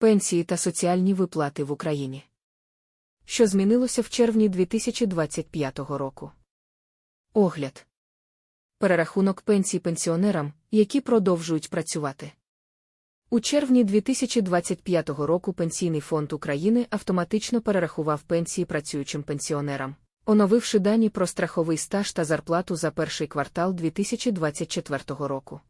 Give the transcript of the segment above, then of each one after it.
Пенсії та соціальні виплати в Україні. Що змінилося в червні 2025 року? Огляд. Перерахунок пенсій пенсіонерам, які продовжують працювати. У червні 2025 року Пенсійний фонд України автоматично перерахував пенсії працюючим пенсіонерам, оновивши дані про страховий стаж та зарплату за перший квартал 2024 року.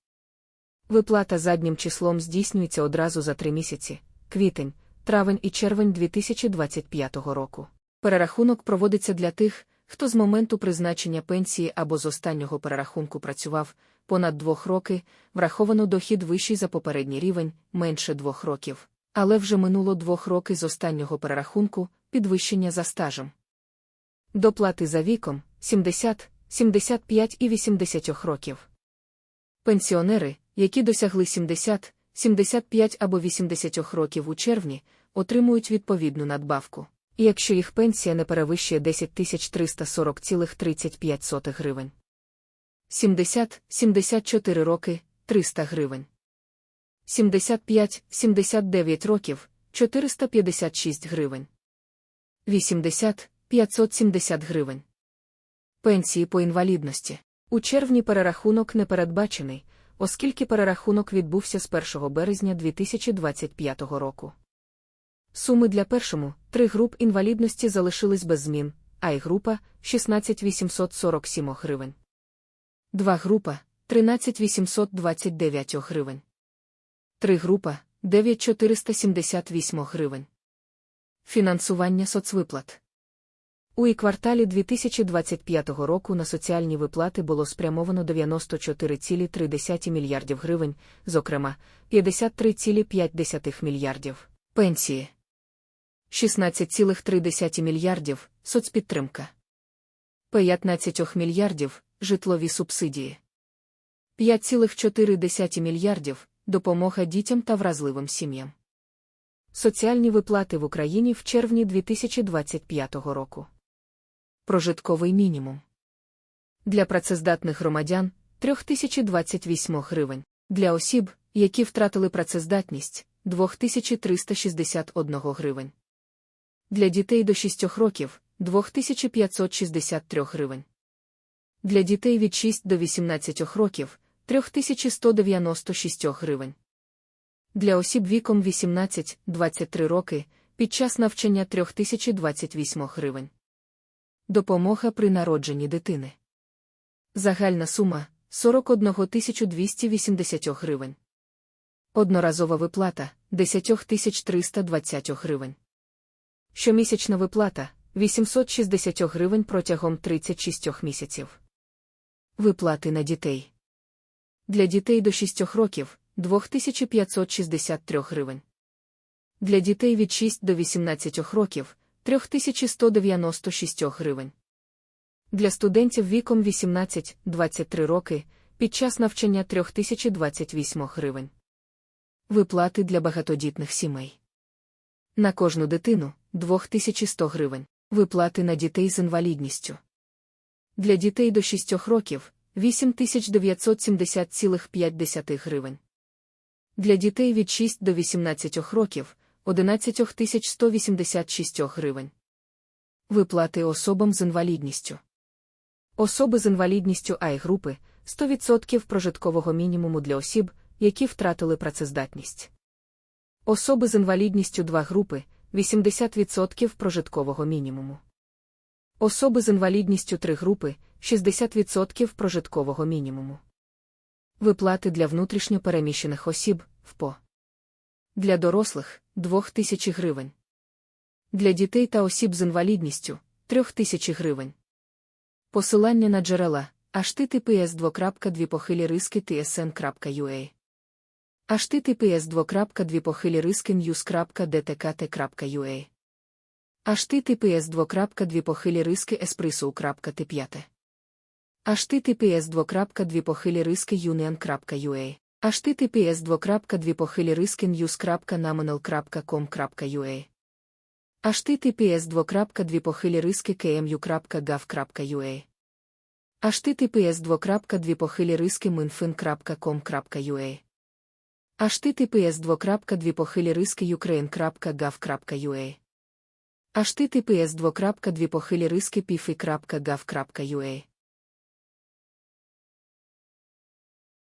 Виплата заднім числом здійснюється одразу за три місяці квітень, травень і червень 2025 року. Перерахунок проводиться для тих, хто з моменту призначення пенсії або з останнього перерахунку працював понад двох роки, враховано дохід вищий за попередній рівень, менше двох років. Але вже минуло двох роки з останнього перерахунку, підвищення за стажем. Доплати за віком 70, 75 і 80 років. Пенсіонери, які досягли 70, 75 або 80 років у червні, отримують відповідну надбавку. Якщо їх пенсія не перевищує 10 340,35 гривень. 70-74 роки 300 гривень. 75-79 років 456 гривень. 80 570 гривень. Пенсії по інвалідності. У червні перерахунок не передбачений, оскільки перерахунок відбувся з 1 березня 2025 року. Суми для першому три груп інвалідності залишились без змін, а й група 16 847 гривень. Два група 13 829 гривень. Три група 9 478 гривень. Фінансування соцвиплат. У і кварталі 2025 року на соціальні виплати було спрямовано 94,3 мільярдів гривень, зокрема, 53,5 мільярдів. Пенсії, 16,3 мільярдів соцпідтримка, 15 мільярдів житлові субсидії, 5,4 мільярдів допомога дітям та вразливим сім'ям. Соціальні виплати в Україні в червні 2025 року прожитковий мінімум. Для працездатних громадян 3028 гривень. Для осіб, які втратили працездатність 2361 гривень. Для дітей до 6 років 2563 гривень. Для дітей від 6 до 18 років 3196 гривень. Для осіб віком 18-23 роки під час навчання 3028 гривень. Допомога при народженні дитини. Загальна сума 41 280 гривень. Одноразова виплата 10 320 гривень. Щомісячна виплата 860 гривень протягом 36 місяців. Виплати на дітей. Для дітей до 6 років 2563 гривень. Для дітей від 6 до 18 років 3196 гривень. Для студентів віком 18-23 роки під час навчання 3028 гривень. Виплати для багатодітних сімей. На кожну дитину 2100 гривень. Виплати на дітей з інвалідністю. Для дітей до 6 років 8970,5 гривень. Для дітей від 6 до 18 років 11 186 гривень. Виплати особам з інвалідністю. Особи з інвалідністю АЙ групи 100% прожиткового мінімуму для осіб, які втратили працездатність. Особи з інвалідністю 2 групи 80% прожиткового мінімуму. Особи з інвалідністю 3 групи 60% прожиткового мінімуму. Виплати для внутрішньо переміщених осіб ВПО. Для дорослих 2000 гривень. Для дітей та осіб з інвалідністю 3000 гривень. Посилання на джерела https 2.2 похилі риски tsn.ua https 2.2 похилі риски news.dtkt.ua https 2.2 похилі риски espresso.t5 https 2.2 похилі риски union.ua https 2.2 похилі риски news.nominal.com.ua https 2.2 похилі риски kmu.gov.ua https 2.2 похилі риски minfin.com.ua https 2.2 похилі риски ukraine.gov.ua https 2.2 похилі риски pifi.gov.ua